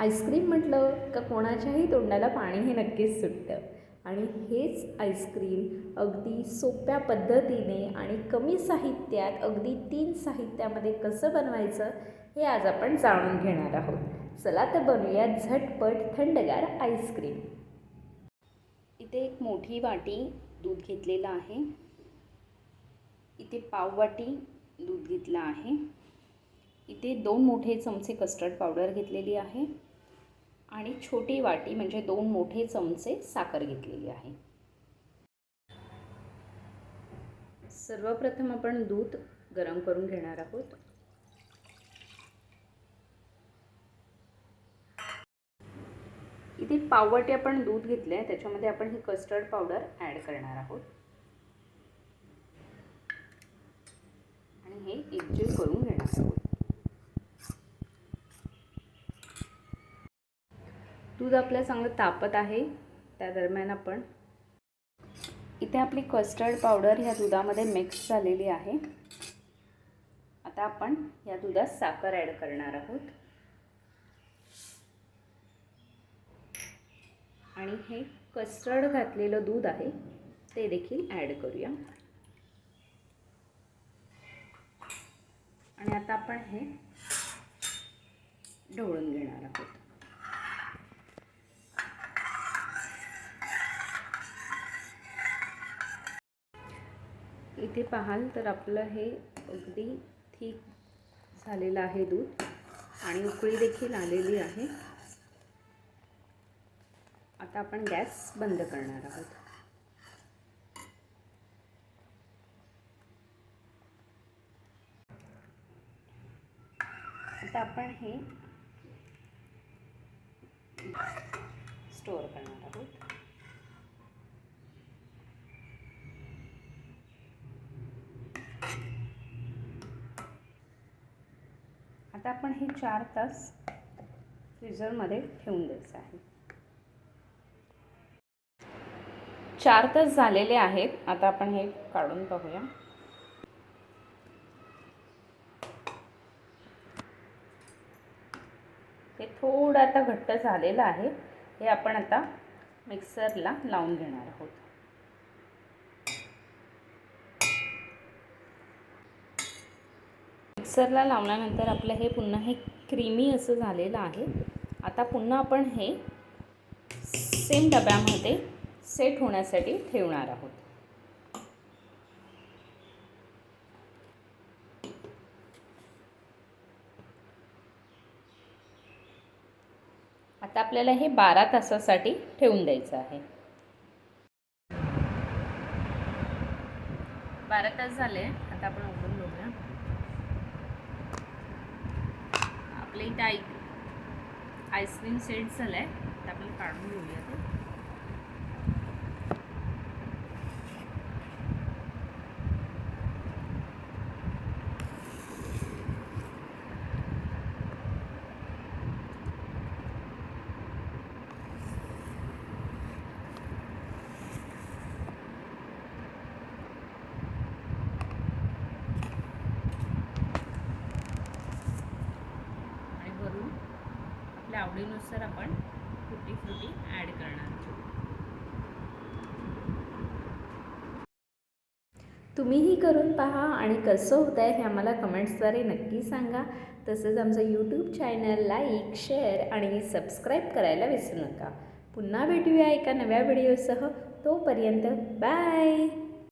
Ice cream म्हटलं का कोणाच्याही तोंडाला पाणी हे नक्कीच सुटतं. आणि हेच आईस्क्रीम अगदी सोप्या पद्धतीने आणि कमी साहित्यात अगदी तीन साहित्यामध्ये कसं बनवायचं हे आज आपण जाणून घेणार आहोत. चला तर बनवूया झटपट थंडगार आईस्क्रीम. इथे एक मोठी वाटी दूध घेतलेलं आहे. इथे पाव वाटी दूध घेतलं आहे. इथे दोन मोठे चमचे कस्टर्ड पावडर घेतलेली आहे. आणि छोटी वाटी म्हणजे दोन मोठे चमचे साखर घेतलेली आहे. सर्वप्रथम आपण दूध गरम करून घेणार आहोत. इथे पाववाटी आपण दूध घेतलं आहे त्याच्यामध्ये आपण ही कस्टर्ड पावडर ॲड करणार आहोत. आणि हे एकजीव करून घेणार आहोत. दूध आपलं चांगलं तापत आहे. त्या दरम्यान आपण इथे आपली कस्टर्ड पावडर ह्या दुधामध्ये मिक्स झालेली आहे. आता आपण या दुधात साखर ॲड करणार आहोत. आणि हे कस्टर्ड घातलेलं दूध आहे ते देखील ॲड करूया. आणि आता आपण हे ढवळून घेणार आहोत. इथे पाहाल तर आपलं हे अगदी ठीक झालेलं आहे दूध. आणि उकळी देखील आलेली आहे. आता आपण गॅस बंद करणार आहोत. आता आपण हे स्टोअर करणार आहोत. आता आपण हे चार तास फ्रीझरमध्ये ठेवून द्यायचं आहे. चार तास झालेले आहेत. आता आपण हे काढून पाहूया हे थोडं आता घट्ट झालेलं आहे. हे आपण आता मिक्सरला लावून घेणार आहोत. मिक्सरला लावल्यानंतर आपलं हे पुन्हा हे क्रीमी असं झालेलं आहे. आता पुन्हा आपण हे सेम डब्यामध्ये सेट होण्यासाठी ठेवणार आहोत. आता आपल्याला हे बारा तासासाठी ठेवून द्यायचं आहे. बारा तास झाले. आता आपण इथे ऐक आईस्क्रीम सेट झालं आहे तर आपण काढून घेऊया ते आणि वरून आपल्या आवडीनुसार आपण फ्रुटी फ्रुटी ॲड करणार तुम्हीही करून पहा आणि कसं होतं आहे हे आम्हाला कमेंट्सद्वारे नक्की सांगा. तसंच आमचं यूट्यूब चॅनल लाईक शेअर आणि सबस्क्राईब करायला विसरू नका. पुन्हा भेटूया एका नव्या व्हिडिओसह तोपर्यंत बाय